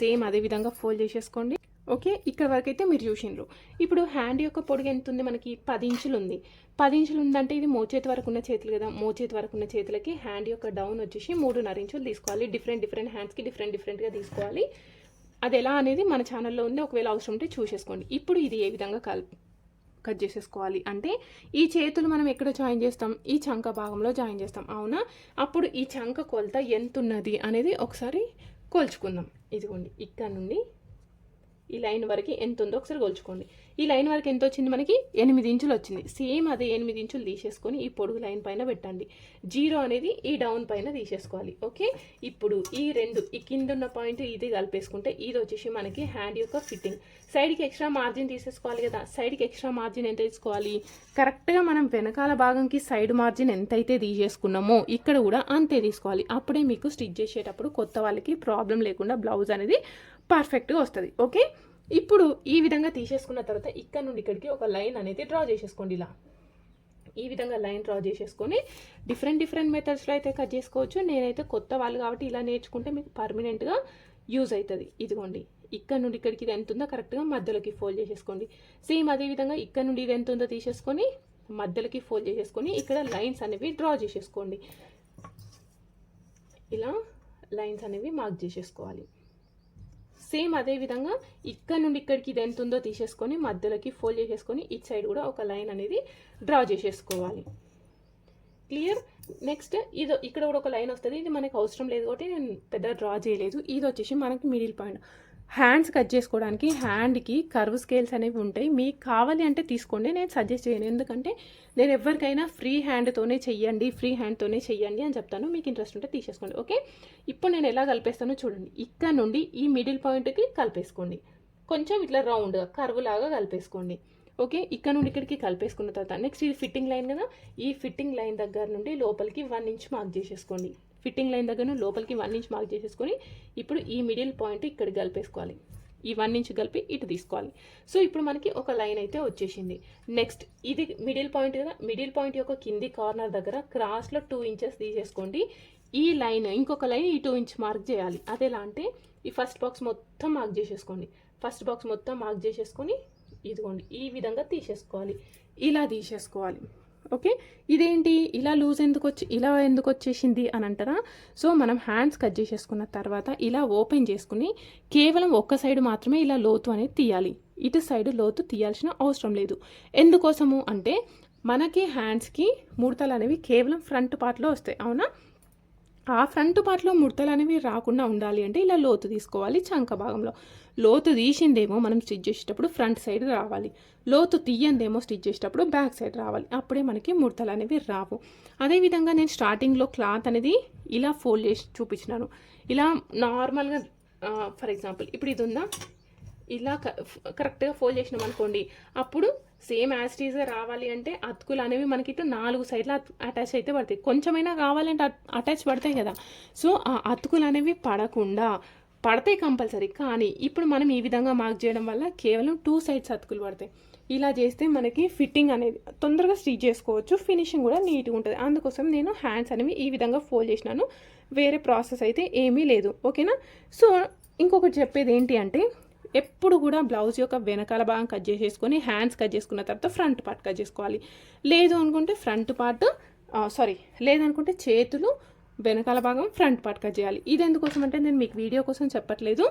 సేమ్ అదే విధంగా ఫోల్డ్ చేసేసుకోండి. ఓకే? ఇక్కడ వరకు అయితే మీరు చూసిండ్రు. ఇప్పుడు హ్యాండ్ యొక్క పొడుగు ఎంత ఉంది మనకి పది ఇంచులు ఉంది. పది ఇంచులు ఉందంటే ఇది మోచేతి వరకు ఉన్న చేతులు కదా. మోచేతి వరకు ఉన్న చేతులకి హ్యాండ్ యొక్క డౌన్ వచ్చేసి మూడున్నర ఇంచులు తీసుకోవాలి. డిఫరెంట్ డిఫరెంట్ హ్యాండ్స్కి డిఫరెంట్ డిఫరెంట్గా తీసుకోవాలి. అది ఎలా అనేది మన ఛానల్లో ఉంది. ఒకవేళ అవసరం ఉంటే చూసేసుకోండి. ఇప్పుడు ఇది ఏ విధంగా కల్ కట్ చేసేసుకోవాలి అంటే ఈ చేతులు మనం ఎక్కడ జాయిన్ చేస్తాం? ఈ చంక భాగంలో జాయిన్ చేస్తాం. అవునా? అప్పుడు ఈ చంక కొలత ఎంత ఉన్నది అనేది ఒకసారి కొల్చుకుందాం. ఇదిగోండి. ఇక్కడ నుండి ఈ లైన్ వరకు ఎంత ఉందో ఒకసారి కొలుచుకోండి. ఈ లైన్ వరకు ఎంత వచ్చింది మనకి? ఎనిమిది ఇంచులు వచ్చింది. సేమ్ అదే ఎనిమిది ఇంచులు తీసేసుకొని ఈ పొడుగు లైన్ పైన పెట్టండి. జీరో అనేది ఈ డౌన్ పైన తీసేసుకోవాలి. ఓకే? ఇప్పుడు ఈ రెండు ఈ కింద ఉన్న పాయింట్ ఇది కలిపేసుకుంటే ఇది వచ్చేసి మనకి హ్యాండ్ యొక్క ఫిట్టింగ్. సైడ్కి ఎక్స్ట్రా మార్జిన్ తీసేసుకోవాలి కదా? సైడ్కి ఎక్స్ట్రా మార్జిన్ ఎంత తీసుకోవాలి? కరెక్ట్గా మనం వెనకాల భాగంకి సైడ్ మార్జిన్ ఎంతైతే తీసేసుకున్నామో ఇక్కడ కూడా అంతే తీసుకోవాలి. అప్పుడే మీకు స్టిచ్ చేసేటప్పుడు కొత్త వాళ్ళకి ప్రాబ్లం లేకుండా బ్లౌజ్ అనేది పర్ఫెక్ట్గా వస్తుంది. ఓకే? ఇప్పుడు ఈ విధంగా తీసేసుకున్న తర్వాత ఇక్కడ నుండి ఇక్కడికి ఒక లైన్ అనేది డ్రా చేసేసుకోండి ఇలా. ఈ విధంగా లైన్ డ్రా చేసేసుకొని డిఫరెంట్ డిఫరెంట్ మెథడ్స్లో అయితే కట్ చేసుకోవచ్చు. నేనైతే కొత్త వాళ్ళు కాబట్టి ఇలా నేర్చుకుంటే మీకు పర్మనెంట్గా యూజ్ అవుతుంది ఇదిగోండి. ఇక్కడ నుండి ఇక్కడికి ఇది ఎంత ఉందో కరెక్ట్గా మధ్యలోకి ఫోల్డ్ చేసేసుకోండి. సేమ్ అదే విధంగా ఇక్కడ నుండి ఇది ఎంత ఉందో తీసేసుకొని మధ్యలోకి ఫోల్డ్ చేసేసుకొని ఇక్కడ లైన్స్ అనేవి డ్రా చేసేసుకోండి. ఇలా లైన్స్ అనేవి మార్క్ చేసేసుకోవాలి. సేమ్ అదే విధంగా ఇక్కడ నుండి ఇక్కడికి ఇది ఎంత ఉందో తీసేసుకొని మధ్యలోకి ఫోల్డ్ చేసేసుకొని ఇటు సైడ్ కూడా ఒక లైన్ అనేది డ్రా చేసేసుకోవాలి. క్లియర్? నెక్స్ట్ ఇది ఇక్కడ కూడా ఒక లైన్ వస్తుంది. ఇది మనకు అవసరం లేదు కాబట్టి నేను పెద్ద డ్రా చేయలేదు. ఇది వచ్చేసి మనకి మిడిల్ పాయింట్. హ్యాండ్స్ కట్ చేసుకోవడానికి హ్యాండ్కి కర్వ్ స్కేల్స్ అనేవి ఉంటాయి. మీకు కావాలి అంటే తీసుకోండి నేను సజెస్ట్ చేయను. ఎందుకంటే నేను ఎవరికైనా ఫ్రీ హ్యాండ్తోనే చెయ్యండి ఫ్రీ హ్యాండ్తోనే చెయ్యండి అని చెప్తాను. మీకు ఇంట్రెస్ట్ ఉంటే తీసేసుకోండి ఓకే? ఇప్పుడు నేను ఎలా కలిపేస్తానో చూడండి. ఇక్కడ నుండి ఈ మిడిల్ పాయింట్కి కలిపేసుకోండి. కొంచెం ఇట్లా రౌండ్ కర్వ్ లాగా కలిపేసుకోండి ఓకే? ఇక్కడ నుండి ఇక్కడికి కలిపేసుకున్న తర్వాత నెక్స్ట్ ఇది ఫిట్టింగ్ లైన్ కదా? ఈ ఫిట్టింగ్ లైన్ దగ్గర నుండి లోపలికి వన్ ఇంచ్ మార్క్ చేసేసుకోండి. ఫిట్టింగ్ లైన్ దగ్గర లోపలికి వన్ ఇంచ్ మార్క్ చేసేసుకొని ఇప్పుడు ఈ మిడిల్ పాయింట్ ఇక్కడ కలిపేసుకోవాలి. ఈ వన్ ఇంచ్ కలిపి ఇటు తీసుకోవాలి. సో ఇప్పుడు మనకి ఒక లైన్ అయితే వచ్చేసింది. నెక్స్ట్ ఇది మిడిల్ పాయింట్ కదా మిడిల్ పాయింట్ యొక్క కింది కార్నర్ దగ్గర క్రాస్లో టూ ఇంచెస్ తీసేసుకోండి. ఈ లైన్ ఇంకొక లైన్ ఈ టూ ఇంచ్ మార్క్ చేయాలి. అదేలా అంటే ఈ ఫస్ట్ బాక్స్ మొత్తం మార్క్ చేసేసుకోండి. ఫస్ట్ బాక్స్ మొత్తం మార్క్ చేసేసుకొని ఇదిగోండి ఈ విధంగా తీసేసుకోవాలి. ఇలా తీసేసుకోవాలి. ఓకే? ఇదేంటి? ఇలా లూజ్ ఎందుకు వచ్చి ఇలా ఎందుకు వచ్చేసింది అని అంటారా? సో మనం హ్యాండ్స్ కట్ చేసేసుకున్న తర్వాత ఇలా ఓపెన్ చేసుకుని కేవలం ఒక్క సైడ్ మాత్రమే ఇలా లోతు అనేది తీయాలి. ఇటు సైడ్ లోతు తీయాల్సిన అవసరం లేదు. ఎందుకోసము అంటే మనకి హ్యాండ్స్కి ముడతలు అనేవి కేవలం ఫ్రంట్ పార్ట్లో వస్తాయి. అవునా? ఆ ఫ్రంట్ పార్ట్లో ముడతలు అనేవి రాకుండా ఉండాలి అంటే ఇలా లోతు తీసుకోవాలి చంక భాగంలో. లోతు తీసిందేమో మనం స్టిచ్ చేసేటప్పుడు ఫ్రంట్ సైడ్ రావాలి. లోతు తీయందేమో స్టిచ్ చేసేటప్పుడు బ్యాక్ సైడ్ రావాలి. అప్పుడే మనకి ముడతలు అనేవి రావు. అదేవిధంగా నేను స్టార్టింగ్లో క్లాత్ అనేది ఇలా ఫోల్డ్ చేసి చూపించినాను. ఇలా నార్మల్గా ఫర్ ఎగ్జాంపుల్ ఇప్పుడు ఇది ఉందా? ఇలా కరెక్ట్గా ఫోల్డ్ చేసినాం అనుకోండి. అప్పుడు సేమ్ యాస్టీజ్గా రావాలి అంటే అతుకులు అనేవి మనకి ఇటు నాలుగు సైడ్ల అటాచ్ అయితే పడతాయి. కొంచెమైనా కావాలంటే అటాచ్ పడతాయి కదా. సో ఆ అతుకులు అనేవి పడకుండా పడతాయి కంపల్సరీ కానీ ఇప్పుడు మనం ఈ విధంగా మార్క్ చేయడం వల్ల కేవలం టూ సైడ్స్ అతుకులు పడతాయి. ఇలా చేస్తే మనకి ఫిట్టింగ్ అనేది తొందరగా స్టిచ్ చేసుకోవచ్చు ఫినిషింగ్ కూడా నీట్గా ఉంటుంది. అందుకోసం నేను హ్యాండ్స్ అనేవి ఈ విధంగా ఫోల్డ్ చేసినాను. వేరే ప్రాసెస్ అయితే ఏమీ లేదు ఓకేనా? సో ఇంకొకటి చెప్పేది ఏంటి అంటే ఎప్పుడు కూడా బ్లౌజ్ యొక్క వెనకాల భాగం కట్ చేసేసుకొని హ్యాండ్స్ కట్ చేసుకున్న తర్వాత ఫ్రంట్ పార్ట్ కట్ చేసుకోవాలి. లేదు అనుకుంటే ఫ్రంట్ పార్ట్ సారీ లేదనుకుంటే చేతులు వెనకాల భాగం ఫ్రంట్ పార్ట్ కట్ చేయాలి. ఇది ఎందుకోసం అంటే నేను మీకు వీడియో కోసం చెప్పట్లేదు.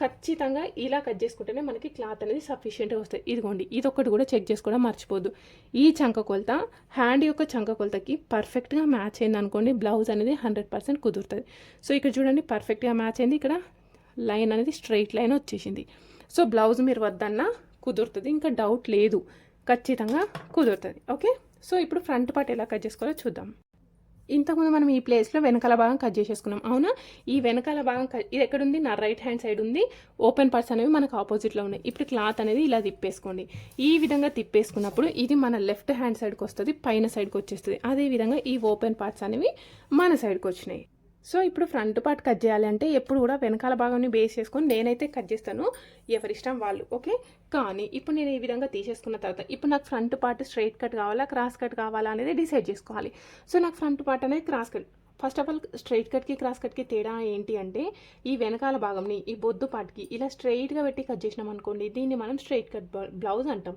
ఖచ్చితంగా ఇలా కట్ చేసుకుంటేనే మనకి క్లాత్ అనేది సఫిషియెంట్గా వస్తాయి. ఇదిగోండి ఇది ఒకటి కూడా చెక్ చేసుకోవడం మర్చిపోద్దు. ఈ చంక కొలత హ్యాండ్ యొక్క చంక కొలతకి పర్ఫెక్ట్గా మ్యాచ్ అయింది అనుకోండి బ్లౌజ్ అనేది హండ్రెడ్ పర్సెంట్ కుదురుతుంది. సో ఇక్కడ చూడండి పర్ఫెక్ట్గా మ్యాచ్ అయింది. ఇక్కడ లైన్ అనేది స్ట్రైట్ లైన్ వచ్చేసింది. సో బ్లౌజ్ మీరు వద్దన్నా కుదురుతుంది ఇంకా డౌట్ లేదు. ఖచ్చితంగా కుదురుతుంది. ఓకే? సో ఇప్పుడు ఫ్రంట్ పార్ట్ ఎలా కట్ చేసుకోవాలో చూద్దాం. ఇంతకుముందు మనం ఈ ప్లేస్లో వెనకాల భాగం కట్ చేసేసుకున్నాం. అవునా? ఈ వెనకాల భాగం కట్ ఇది ఎక్కడుంది? నా రైట్ హ్యాండ్ సైడ్ ఉంది. ఓపెన్ పార్ట్స్ అనేవి మనకు ఆపోజిట్లో ఉన్నాయి. ఇప్పుడు క్లాత్ అనేది ఇలా తిప్పేసుకోండి. ఈ విధంగా తిప్పేసుకున్నప్పుడు ఇది మన లెఫ్ట్ హ్యాండ్ సైడ్కి వస్తుంది పైన సైడ్కి వచ్చేస్తుంది. అదే విధంగా ఈ ఓపెన్ పార్ట్స్ అనేవి మన సైడ్కి వచ్చినాయి. సో ఇప్పుడు ఫ్రంట్ పార్ట్ కట్ చేయాలి అంటే ఎప్పుడు కూడా వెనకాల భాగాన్ని బేస్ చేసుకొని నేనైతే కట్ చేస్తాను. ఎవరిష్టం వాళ్ళు ఓకే? కానీ ఇప్పుడు నేను ఈ విధంగా తీసేసుకున్న తర్వాత ఇప్పుడు నాకు ఫ్రంట్ పార్ట్ స్ట్రైట్ కట్ కావాలా క్రాస్ కట్ కావాలా అనేది డిసైడ్ చేసుకోవాలి. సో నాకు ఫ్రంట్ పార్ట్ అనేది cross cut first of all straight కట్కి cross కట్కి తేడా ఏంటి అంటే ఈ వెనకాల భాగంని ఈ బొద్దు పార్ట్కి ఇలా స్ట్రైట్గా పెట్టి కట్ చేసినాం అనుకోండి దీన్ని మనం స్ట్రైట్ కట్ బ్లౌజ్ అంటాం.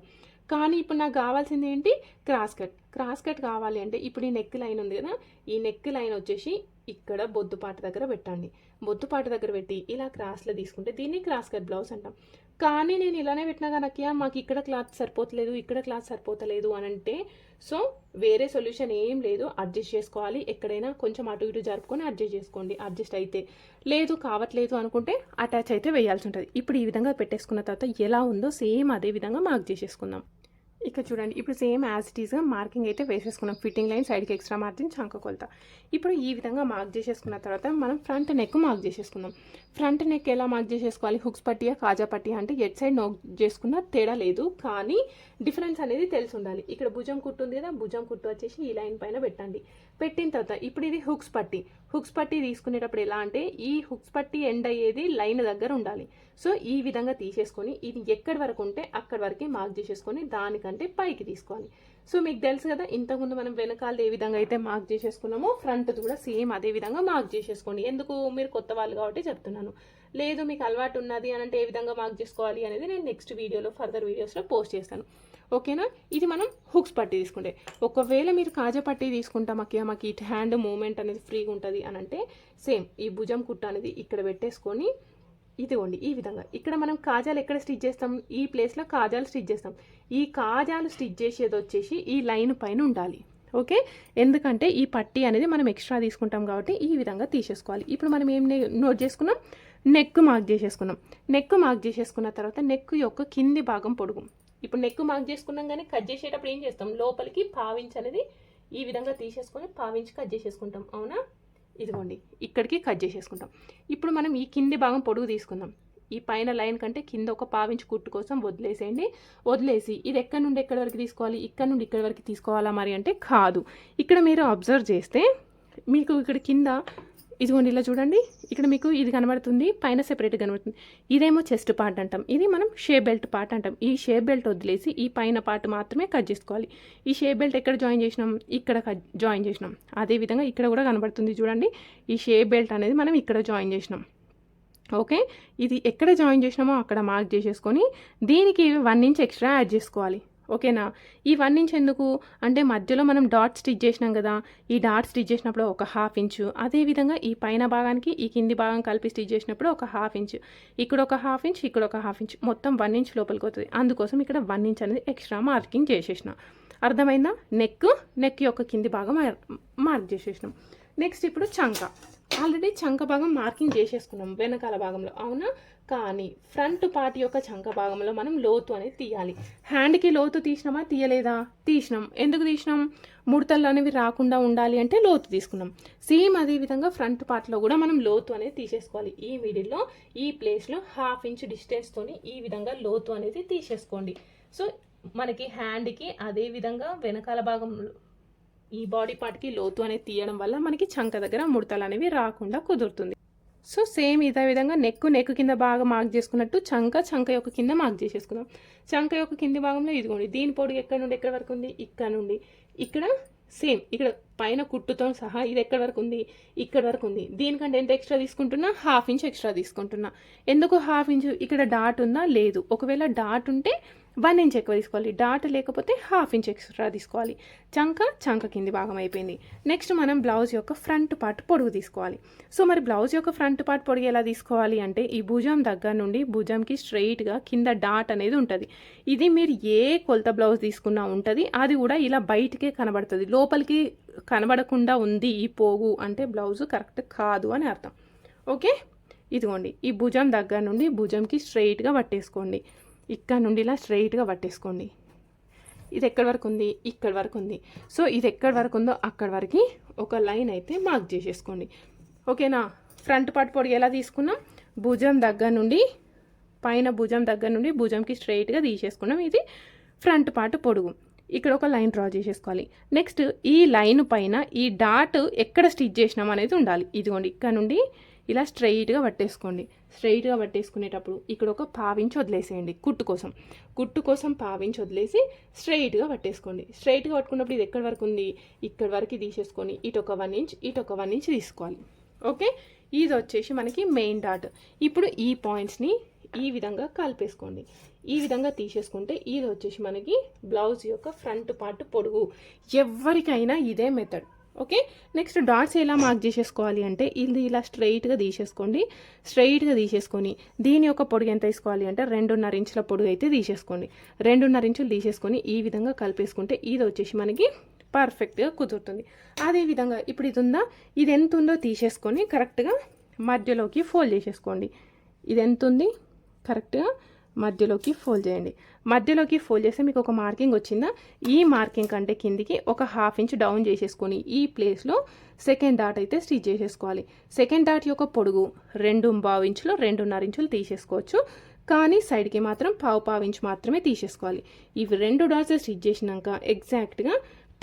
కానీ ఇప్పుడు నాకు కావాల్సింది ఏంటి? Cross cut. క్రాస్ కట్ కావాలి అంటే ఇప్పుడు ఈ నెక్ లైన్ ఉంది కదా ఈ నెక్ లైన్ వచ్చేసి ఇక్కడ బొద్దుపాటు దగ్గర పెట్టండి. బొద్దుపాటు దగ్గర పెట్టి ఇలా క్రాస్లో తీసుకుంటే దీన్ని క్రాస్ కట్ బ్లౌజ్ అంటాం. కానీ నేను ఇలానే పెట్టినా కనుక మాకు ఇక్కడ క్లాత్ సరిపోతలేదు ఇక్కడ క్లాత్ సరిపోతలేదు అని అంటే సో వేరే సొల్యూషన్ ఏం లేదు. అడ్జస్ట్ చేసుకోవాలి. ఎక్కడైనా కొంచెం అటు ఇటు జరుపుకొని అడ్జస్ట్ చేసుకోండి. అడ్జస్ట్ అయితే లేదు కావట్లేదు అనుకుంటే అటాచ్ అయితే వేయాల్సి ఉంటుంది. ఇప్పుడు ఈ విధంగా పెట్టేసుకున్న తర్వాత ఎలా ఉందో సేమ్ అదే విధంగా మార్క్ చేసేసుకుందాం. ఇక్కడ చూడండి ఇప్పుడు సేమ్ యాజ్ ఇట్ ఈస్గా మార్కింగ్ అయితే వేసేసుకున్నాం. ఫిట్టింగ్ లైన్ సైడ్కి ఎక్స్ట్రా మార్జిన్ చంక కొలత. ఇప్పుడు ఈ విధంగా మార్క్ చేసేసుకున్న తర్వాత మనం ఫ్రంట్ నెక్ మార్క్ చేసేసుకుందాం. ఫ్రంట్ నెక్ ఎలా మార్క్ చేసేసుకోవాలి? హుక్స్ పట్టియా కాజా పట్టియా అంటే ఎట్ సైడ్ నోక్ చేసుకున్న తేడా లేదు. కానీ డిఫరెన్స్ అనేది తెలిసి ఉండాలి. ఇక్కడ భుజం కుట్టు ఉంది కదా భుజం కుట్టు వచ్చేసి ఈ లైన్ పైన పెట్టండి. పెట్టిన తర్వాత ఇప్పుడు ఇది హుక్స్ పట్టి. హుక్స్ పట్టి తీసుకునేటప్పుడు ఎలా అంటే ఈ హుక్స్ పట్టి ఎండ్ అయ్యేది లైన్ దగ్గర ఉండాలి. సో ఈ విధంగా తీసేసుకొని ఇది ఎక్కడి వరకు ఉంటే అక్కడి వరకే మార్క్ చేసేసుకొని దానికంటే పైకి తీసుకోవాలి. సో మీకు తెలుసు కదా ఇంతకుముందు మనం వెనకాల ఏ విధంగా అయితే మార్క్ చేసేసుకున్నామో ఫ్రంట్ కూడా సేమ్ అదే విధంగా మార్క్ చేసేసుకోండి. ఎందుకు? మీరు కొత్త వాళ్ళు కాబట్టి చెప్తున్నాను. లేదు మీకు అలవాటు ఉన్నది అని అంటే ఏ విధంగా మార్క్ చేసుకోవాలి అనేది నేను నెక్స్ట్ వీడియోలో ఫర్దర్ వీడియోస్లో పోస్ట్ చేస్తాను. ఓకేనా? ఇది మనం హుక్స్ పట్టి తీసుకుంటే. ఒకవేళ మీరు కాజా పట్టి తీసుకుంటాం మాకు మాకు ఇటు హ్యాండ్ మూమెంట్ అనేది ఫ్రీగా ఉంటుంది అని అంటే సేమ్ ఈ భుజం కుట్ట అనేది ఇక్కడ పెట్టేసుకొని ఇదిగోండి ఈ విధంగా. ఇక్కడ మనం కాజాలు ఎక్కడ స్టిచ్ చేస్తాం? ఈ ప్లేస్లో కాజాలు స్టిచ్ చేస్తాం. ఈ కాజాలు స్టిచ్ చేసేది వచ్చేసి ఈ లైన్ పైన ఉండాలి. ఓకే? ఎందుకంటే ఈ పట్టీ అనేది మనం ఎక్స్ట్రా తీసుకుంటాం కాబట్టి ఈ విధంగా తీసేసుకోవాలి. ఇప్పుడు మనం ఏం నే- నోట్ చేసుకున్నాం? నెక్ మార్క్ చేసేసుకున్నాం. నెక్ మార్క్ చేసేసుకున్న తర్వాత నెక్ యొక్క కింది భాగం పొడుగు. ఇప్పుడు నెక్ మార్క్ చేసుకున్నాం కానీ కట్ చేసేటప్పుడు ఏం చేస్తాం? లోపలికి పావించి అనేది ఈ విధంగా తీసేసుకొని పావించి కట్ చేసేసుకుంటాం. అవునా? ఇదిగోండి. ఇక్కడికి కట్ చేసేసుకుంటాం. ఇప్పుడు మనం ఈ కింది భాగం పొడుగు తీసుకుందాం. ఈ పైన లైన్ కంటే కింద ఒక పావించి కుట్టు కోసం వదిలేసేయండి. వదిలేసి ఇది ఎక్కడి నుండి ఎక్కడి వరకు తీసుకోవాలి? ఇక్కడ నుండి ఇక్కడ వరకు తీసుకోవాలా మరి అంటే కాదు. ఇక్కడ మీరు అబ్జర్వ్ చేస్తే మీకు ఇక్కడ కింద ఇదిగోండి ఇలా చూడండి. ఇక్కడ మీకు ఇది కనబడుతుంది. పైన సెపరేట్ కనబడుతుంది. ఇదేమో చెస్ట్ పార్ట్ అంటాం. ఇది మనం షే బెల్ట్ పార్ట్ అంటాం. ఈ షే బెల్ట్ వదిలేసి ఈ పైన పార్ట్ మాత్రమే కట్ చేసుకోవాలి. ఈ షే బెల్ట్ ఎక్కడ జాయిన్ చేసినాం? ఇక్కడ కట్ జాయిన్ చేసినాం. అదేవిధంగా ఇక్కడ కూడా కనబడుతుంది చూడండి. ఈ షే బెల్ట్ అనేది మనం ఇక్కడ జాయిన్ చేసినాం. ఓకే? ఇది ఎక్కడ జాయిన్ చేసినామో అక్కడ మార్క్ చేసేసుకొని దీనికి వన్ ఇంచ్ ఎక్స్ట్రా యాడ్ చేసుకోవాలి. ఓకేనా? ఈ ఎందుకు అంటే మధ్యలో మనం డాట్ స్టిచ్ చేసినాం కదా ఈ డాట్ స్టిచ్ చేసినప్పుడు ఒక హాఫ్ ఇంచు. అదేవిధంగా ఈ పైన భాగానికి ఈ కింది భాగం కలిపి స్టిచ్ చేసినప్పుడు ఒక హాఫ్ ఇంచు. ఇక్కడ ఒక హాఫ్ ఇంచ్ ఇక్కడ ఒక హాఫ్ ఇంచ్. మొత్తం వన్ ఇంచ్ లోపలికి వస్తుంది అందుకోసం ఇక్కడ వన్ ఇంచ్ అనేది ఎక్స్ట్రా మార్కింగ్ చేసేసిన. అర్థమైందా? నెక్ నెక్ యొక్క కింది భాగం మార్క్ చేసేసినాం. నెక్స్ట్ ఇప్పుడు చంక. ఆల్రెడీ చంక భాగం మార్కింగ్ చేసేసుకున్నాం వెనకాల భాగంలో. అవునా? కానీ ఫ్రంట్ పార్ట్ యొక్క చంక భాగంలో మనం లోతు అనేది తీయాలి. హ్యాండ్కి లోతు తీసినామా? తీయలేదా? తీసినాం. ఎందుకు తీసినాం? ముడతలు అనేవి రాకుండా ఉండాలి అంటే లోతు తీసుకున్నాం. సేమ్ అదే విధంగా ఫ్రంట్ పార్ట్లో కూడా మనం లోతు అనేది తీసేసుకోవాలి. ఈ మిడిల్లో ఈ ప్లేస్లో హాఫ్ ఇంచ్ డిస్టెన్స్తోని ఈ విధంగా లోతు అనేది తీసేసుకోండి. సో మనకి హ్యాండ్కి అదే విధంగా వెనకాల భాగంలో ఈ బాడీ పార్ట్కి లోతు అనేది తీయడం వల్ల మనకి చంక దగ్గర ముడతలు అనేవి రాకుండా కుదురుతుంది. సో సేమ్ ఇదే విధంగా నెక్ నెక్ కింద బాగా మార్క్ చేసుకున్నట్టు చంక చంక యొక్క కింద మార్క్ చేసేసుకుందాం. చంక యొక్క కింది భాగంలో ఇదిగోండి దీని పొడుగు ఎక్కడ నుండి ఎక్కడ వరకు ఉంది? ఇక్కడ నుండి. ఇక్కడ సేమ్ ఇక్కడ పైన కుట్టుతో సహా ఇది ఎక్కడ వరకు ఉంది? ఇక్కడ వరకు ఉంది. దీనికంటే ఎంత ఎక్స్ట్రా తీసుకుంటున్నా? హాఫ్ ఇంచ్ ఎక్స్ట్రా తీసుకుంటున్నా. ఎందుకు హాఫ్ ఇంచ్ ఇక్కడ డాట్ ఉందా? లేదు. ఒకవేళ డాట్ ఉంటే వన్ ఇంచ్ ఎక్కువ తీసుకోవాలి డాట్ లేకపోతే హాఫ్ ఇంచ్ ఎక్స్ట్రా తీసుకోవాలి. చంక చంక కింది భాగం అయిపోయింది. నెక్స్ట్ మనం బ్లౌజ్ యొక్క ఫ్రంట్ పార్ట్ పొడుగు తీసుకోవాలి. సో మరి బ్లౌజ్ యొక్క ఫ్రంట్ పార్ట్ పొడుగు ఎలా తీసుకోవాలి అంటే ఈ భుజం దగ్గర నుండి భుజంకి స్ట్రైట్గా కింద డాట్ అనేది ఉంటుంది. ఇది మీరు ఏ కొలత బ్లౌజ్ తీసుకున్నా ఉంటుంది. అది కూడా ఇలా బయటికే కనబడుతుంది. లోపలికి కనబడకుండా ఉంది ఈ పోగు అంటే బ్లౌజ్ కరెక్ట్ కాదు అని అర్థం. ఓకే? ఇదిగోండి. ఈ భుజం దగ్గర నుండి భుజంకి స్ట్రైట్గా పట్టేసుకోండి. ఇక్కడ నుండి ఇలా స్ట్రైట్గా పట్టేసుకోండి. ఇది ఎక్కడి వరకు ఉంది? ఇక్కడ వరకు ఉంది. సో ఇది ఎక్కడి వరకు ఉందో అక్కడి వరకు ఒక లైన్ అయితే మార్క్ చేసేసుకోండి. ఓకేనా? ఫ్రంట్ పార్ట్ పొడి ఎలా తీసుకున్నాం? భుజం దగ్గర నుండి పైన భుజం దగ్గర నుండి భుజంకి స్ట్రైట్గా తీసేసుకున్నాం. ఇది ఫ్రంట్ పార్ట్ పొడుగు. ఇక్కడ ఒక లైన్ డ్రా చేసేసుకోవాలి. నెక్స్ట్ ఈ లైన్ పైన ఈ డాట్ ఎక్కడ స్టిచ్ చేసినాం అనేది ఉండాలి. ఇదిగోండి ఇక్కడ నుండి ఇలా స్ట్రైట్గా పట్టేసుకోండి. స్ట్రైట్గా పట్టేసుకునేటప్పుడు ఇక్కడ ఒక పావించి వదిలేసేయండి కుట్టు కోసం. కుట్టు కోసం పావించి వదిలేసి స్ట్రైట్గా పట్టేసుకోండి. స్ట్రైట్గా పట్టుకున్నప్పుడు ఇది ఎక్కడి వరకు ఉంది? ఇక్కడ వరకు తీసేసుకొని ఇటు ఒక వన్ ఇంచ్ ఇటు ఒక వన్ ఇంచ్ తీసుకోవాలి. ఓకే ఇది వచ్చేసి మనకి మెయిన్ డాట్ ఇప్పుడు ఈ పాయింట్స్ని ఈ విధంగా కలిపేసుకోండి. ఈ విధంగా తీసేసుకుంటే ఇది వచ్చేసి మనకి బ్లౌజ్ యొక్క ఫ్రంట్ పార్ట్ పొడుగు. ఎవరికైనా ఇదే మెథడ్ ఓకే? నెక్స్ట్ డాట్స్ ఎలా మార్క్ చేసేసుకోవాలి అంటే ఇది ఇలా స్ట్రైట్గా తీసేసుకోండి. స్ట్రైట్గా తీసేసుకొని దీని యొక్క పొడుగు ఎంత తీసుకోవాలి అంటే రెండున్నర ఇంచుల పొడుగు అయితే తీసేసుకోండి. రెండున్నర ఇంచులు తీసేసుకొని ఈ విధంగా కలిపేసుకుంటే ఇది వచ్చేసి మనకి పర్ఫెక్ట్గా కుదురుతుంది. అదేవిధంగా ఇప్పుడు ఇది ఉందా? ఇది ఎంత ఉందో తీసేసుకొని కరెక్ట్గా మధ్యలోకి ఫోల్డ్ చేసేసుకోండి. ఇది ఎంత ఉంది? కరెక్ట్గా మధ్యలోకి ఫోల్డ్ చేయండి. మధ్యలోకి ఫోల్డ్ చేస్తే మీకు ఒక మార్కింగ్ వచ్చిందా? ఈ మార్కింగ్ కంటే కిందికి ఒక హాఫ్ ఇంచ్ డౌన్ చేసేసుకొని ఈ ప్లేస్లో సెకండ్ డాట్ అయితే స్టిచ్ చేసేసుకోవాలి. సెకండ్ డాట్ యొక్క పొడుగు రెండు పావు ఇంచులు రెండున్నర ఇంచులు తీసేసుకోవచ్చు. కానీ సైడ్కి మాత్రం పావు పావు ఇంచ్ మాత్రమే తీసేసుకోవాలి. ఇవి రెండు డాట్స్ స్టిచ్ చేసినాక ఎగ్జాక్ట్గా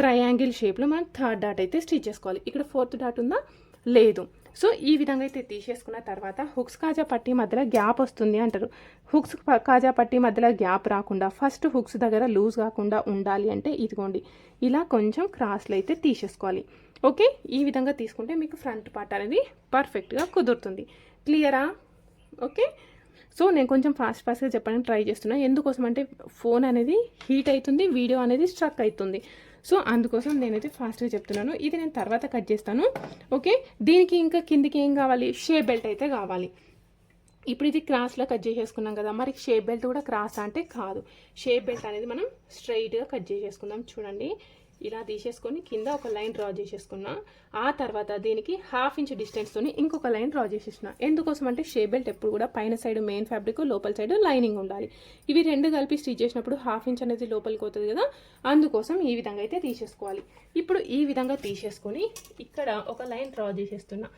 ట్రయాంగిల్ షేప్లో మనం థర్డ్ డాట్ అయితే స్టిచ్ చేసుకోవాలి. ఇక్కడ ఫోర్త్ డాట్ ఉందా? లేదు. సో ఈ విధంగా అయితే తీసేసుకున్న తర్వాత హుక్స్ కాజా పట్టి మధ్యలో గ్యాప్ వస్తుంది అంటారు. హుక్స్ కాజా పట్టి మధ్యలో గ్యాప్ రాకుండా ఫస్ట్ హుక్స్ దగ్గర లూజ్ కాకుండా ఉండాలి అంటే ఇదిగోండి. ఇలా కొంచెం క్రాస్లో అయితే తీసేసుకోవాలి. ఓకే? ఈ విధంగా తీసుకుంటే మీకు ఫ్రంట్ పార్ట్ అనేది పర్ఫెక్ట్గా కుదురుతుంది. క్లియరా? ఓకే? సో నేను కొంచెం ఫాస్ట్ ఫాస్ట్గా చెప్పడానికి ట్రై చేస్తున్నాను ఎందుకోసం అంటే ఫోన్ అనేది హీట్ అవుతుంది వీడియో అనేది స్ట్రక్ అవుతుంది. సో అందుకోసం నేనైతే ఫాస్ట్గా చెప్తున్నాను. ఇది నేను తర్వాత కట్ చేస్తాను. ఓకే దీనికి ఇంకా కిందికి ఏం కావాలి? షే బెల్ట్ అయితే కావాలి. ఇప్పుడు ఇది క్రాస్లో కట్ చేసేసుకున్నాం కదా. మరి షేప్ బెల్ట్ కూడా క్రాస్ అంటే కాదు. షేప్ బెల్ట్ అనేది మనం స్ట్రైట్గా కట్ చేసేసుకుందాం. చూడండి. ఇలా తీసేసుకొని కింద ఒక లైన్ డ్రా చేసేసుకున్నా. ఆ తర్వాత దీనికి హాఫ్ ఇంచ్ డిస్టెన్స్తో ఇంకొక లైన్ డ్రా చేసేసిన. ఎందుకోసం అంటే షే బెల్ట్ ఎప్పుడు కూడా పైన సైడ్ మెయిన్ ఫ్యాబ్రిక్ లోపల సైడ్ లైనింగ్ ఉండాలి. ఇవి రెండు కలిపి స్టిచ్ చేసినప్పుడు హాఫ్ ఇంచ్ అనేది లోపలికి అవుతుంది కదా అందుకోసం ఈ విధంగా అయితే తీసేసుకోవాలి. ఇప్పుడు ఈ విధంగా తీసేసుకొని ఇక్కడ ఒక లైన్ డ్రా చేసేస్తున్నా.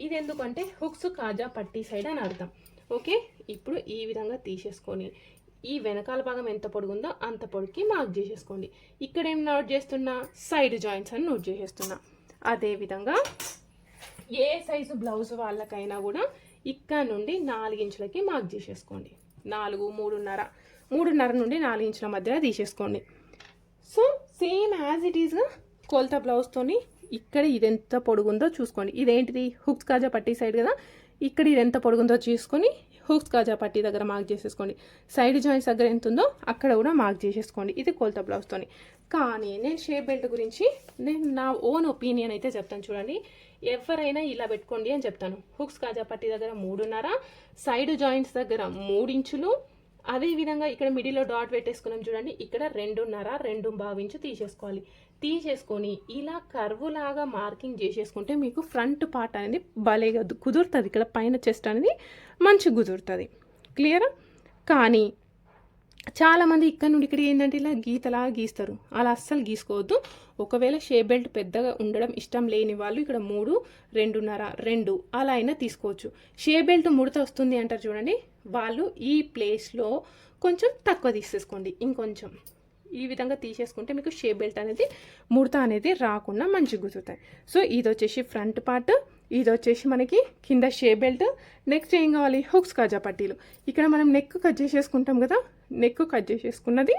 ఇది ఎందుకంటే హుక్స్ కాజా పట్టీ సైడ్ అని అర్థం. ఓకే? ఇప్పుడు ఈ విధంగా తీసేసుకొని ఈ వెనకాల భాగం ఎంత పొడుగుందో అంత పొడికి మార్క్ చేసేసుకోండి. ఇక్కడ ఏం నోట్ చేస్తున్నా? సైడ్ జాయింట్స్ అని నోట్ చేసేస్తున్నా. అదేవిధంగా ఏ సైజు బ్లౌజ్ వాళ్ళకైనా కూడా ఇక్కడ నుండి నాలుగించులకి మార్క్ చేసేసుకోండి. నాలుగు మూడున్నర. మూడున్నర నుండి నాలుగు ఇంచుల మధ్యలో తీసేసుకోండి. సో సేమ్ యాజ్ ఇట్ ఈస్గా కొలత బ్లౌజ్తోని ఇక్కడ ఇది ఎంత పొడుగుందో చూసుకోండి. ఇదేంటిది? హుక్స్ కాజా పట్టి సైడ్ కదా. ఇక్కడ ఇది ఎంత పొడుగుందో చూసుకొని హుక్స్ కాజా పట్టీ దగ్గర మార్క్ చేసేసుకోండి. సైడ్ జాయింట్స్ దగ్గర ఎంత ఉందో అక్కడ కూడా మార్క్ చేసేసుకోండి. ఇది కొలత బ్లౌజ్తోని కానీ నేను షేప్ బెల్ట్ గురించి నేను నా ఓన్ ఒపీనియన్ అయితే చెప్తాను చూడండి. ఎవరైనా ఇలా పెట్టుకోండి అని చెప్తాను. హుక్స్ కాజా పట్టీ దగ్గర మూడున్నర సైడ్ జాయింట్స్ దగ్గర మూడించులు ఇంచులు అదేవిధంగా ఇక్కడ మిడిల్లో డాట్ పెట్టేసుకున్నాం చూడండి. ఇక్కడ రెండున్నర రెండు భావించి తీసేసుకోవాలి. తీసేసుకొని ఇలా కర్వ్ లాగా మార్కింగ్ చేసేసుకుంటే మీకు ఫ్రంట్ పార్ట్ అనేది భలేగా కుదురుతుంది. ఇక్కడ పైన చెస్ట్ అనేది మంచిగా కుదురుతుంది. క్లియర్ కానీ చాలామంది ఇక్కడ నుండి ఇక్కడ ఏంటంటే ఇలా గీతలా గీస్తారు. అలా అస్సలు గీసుకోవద్దు. ఒకవేళ షే బెల్ట్ పెద్దగా ఉండడం ఇష్టం లేని వాళ్ళు ఇక్కడ మూడు రెండున్నర రెండు అలా అయినా తీసుకోవచ్చు. షే బెల్ట్ ముడత వస్తుంది అంటారు చూడండి. వాళ్ళు ఈ ప్లేస్లో కొంచెం తక్కువ తీసేసుకోండి. ఇంకొంచెం. ఈ విధంగా తీసేసుకుంటే మీకు షేప్ బెల్ట్ అనేది ముడత అనేది రాకుండా మంచిగా కుదురుతాయి సో ఇది వచ్చేసి ఫ్రంట్ పార్ట్. ఇది వచ్చేసి మనకి కింద షేప్ బెల్ట్. నెక్స్ట్ ఏం కావాలి? హుక్స్ కాజా పట్టీలు. ఇక్కడ మనం నెక్ కట్ చేసేసుకుంటాం కదా? నెక్ కట్ చేసేసుకున్నది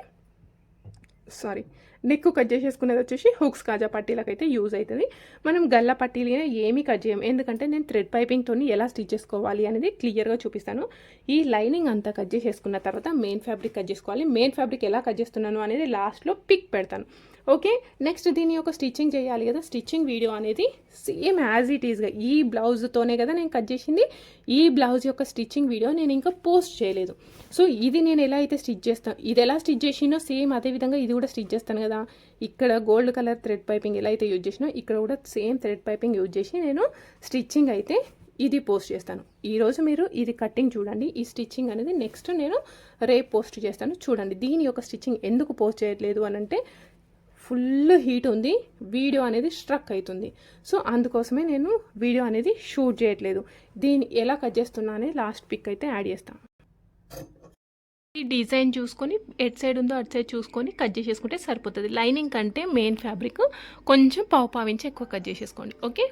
సారీ నెక్ కట్ చేసేసుకునేది వచ్చేసి హుక్స్ కాజా పట్టీలకు అయితే యూజ్ అవుతుంది. మనం గల్ల పట్టీలైనా ఏమీ కట్ చేయం ఎందుకంటే నేను థ్రెడ్ పైపింగ్తో ఎలా స్టిచ్ చేసుకోవాలి అనేది క్లియర్గా చూపిస్తాను. ఈ లైనింగ్ అంతా కట్ చేసేసుకున్న తర్వాత మెయిన్ ఫ్యాబ్రిక్ కట్ చేసుకోవాలి. మెయిన్ ఫ్యాబ్రిక్ ఎలా కట్ చేస్తున్నాను అనేది లాస్ట్లో పిక్ పెడతాను. ఓకే? నెక్స్ట్ దీని యొక్క స్టిచ్చింగ్ చేయాలి కదా. స్టిచ్చింగ్ వీడియో అనేది సేమ్ యాజ్ ఇట్ ఈస్గా ఈ బ్లౌజ్తోనే కదా నేను కట్ చేసింది. ఈ బ్లౌజ్ యొక్క స్టిచ్చింగ్ వీడియో నేను ఇంకా పోస్ట్ చేయలేదు. సో ఇది నేను ఎలా అయితే స్టిచ్ చేస్తాను ఇది ఎలా స్టిచ్ చేసినో సేమ్ అదే విధంగా ఇది కూడా స్టిచ్ చేస్తాను కదా. ఇక్కడ గోల్డ్ కలర్ థ్రెడ్ పైపింగ్ ఎలా అయితే యూజ్ చేసినో ఇక్కడ కూడా సేమ్ థ్రెడ్ పైపింగ్ యూజ్ చేసి నేను స్టిచ్చింగ్ అయితే ఇది పోస్ట్ చేస్తాను. ఈరోజు మీరు ఇది కటింగ్ చూడండి. ఈ స్టిచ్చింగ్ అనేది నెక్స్ట్ నేను రేపు పోస్ట్ చేస్తాను. చూడండి దీని యొక్క స్టిచ్చింగ్ ఎందుకు పోస్ట్ చేయట్లేదు అని అంటే ఫుల్ హీట్ ఉంది. వీడియో అనేది స్ట్రక్ అవుతుంది. సో అందుకోసమే నేను వీడియో అనేది షూట్ చేయట్లేదు. దీన్ని ఎలా కట్ చేస్తున్నా అనేది లాస్ట్ పిక్ అయితే యాడ్ చేస్తాను. ఈ డిజైన్ చూసుకొని ఎట్ సైడ్ ఉందో అటు సైడ్ చూసుకొని కట్ చేసేసుకుంటే సరిపోతుంది. లైనింగ్ కంటే మెయిన్ ఫ్యాబ్రిక్ కొంచెం పావు పావించి ఎక్కువ కట్ చేసేసుకోండి. ఓకే?